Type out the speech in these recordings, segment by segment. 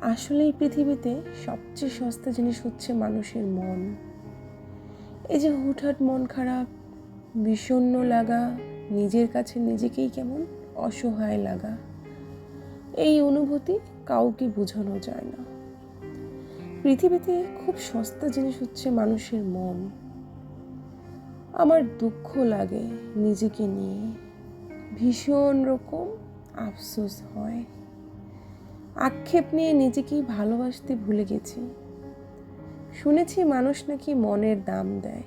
আসলে এই পৃথিবীতে সবচেয়ে সস্তা জিনিস হচ্ছে মানুষের মন। এই যে হুটহাট মন খারাপ, বিষণ্ণ লাগা, নিজের কাছে নিজেকেই কেমন অসহায় লাগা, এই অনুভূতি কাউকে বোঝানো যায় না। পৃথিবীতে খুব সস্তা জিনিস হচ্ছে মানুষের মন। আমার দুঃখ লাগে নিজেকে নিয়ে। ভীষণ রকম আফসোস হয়। আক্ষেপ নিয়ে নিজেকেই ভালোবাসতে ভুলে গেছি। শুনেছি মানুষ নাকি মনের দাম দেয়।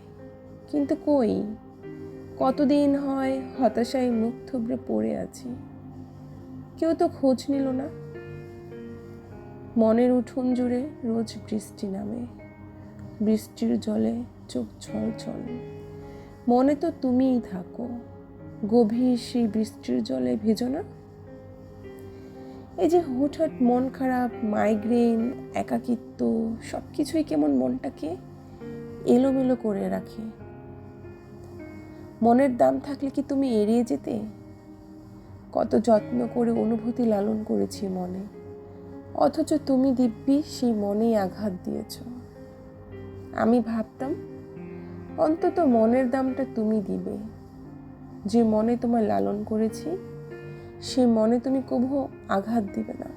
কিন্তু কই? কতদিন হয় হতাশায় মুখ থুবড়ে পড়ে আছি। কেউ তো খোঁজ নিল না। মনের উঠোন জুড়ে রোজ বৃষ্টি নামে। বৃষ্টির জলে চোখ ছল ছল মনে তো তুমিই থাকো। গভীর সেই বৃষ্টির জলে ভেজো না। এই যে হুটহাট মন খারাপ মাইগ্রেন একাকিত্ব সব কিছুই কেমন মনটাকে এলোমেলো করে রাখে? মনের দাম থাকলে কি তুমি এড়িয়ে যেতে? কত যত্ন করে অনুভূতি লালন করেছি মনে। অথচ তুমি দিব্যি সেই মনেই আঘাত দিয়েছ। আমি ভাবতাম, অন্তত মনের দামটা তুমি দিবে। যে মনে তোমায় লালন করেছি সে মনে তুমি কবু আঘাত দিবে না।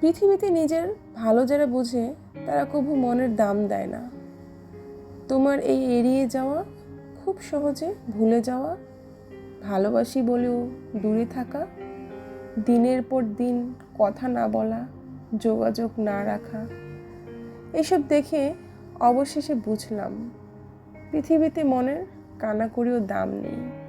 পৃথিবীতে নিজের ভালো যারা বোঝে, তারা কবু মনের দাম দেয় না। তোমার এই এড়িয়ে যাওয়া, খুব সহজে ভুলে যাওয়া, ভালোবাসি বলেও দূরে থাকা, দিনের পর দিন কথা না বলা, যোগাযোগ না রাখা, এসব দেখে অবশেষে বুঝলাম, পৃথিবীতে মনের কানা করেও দাম নেই।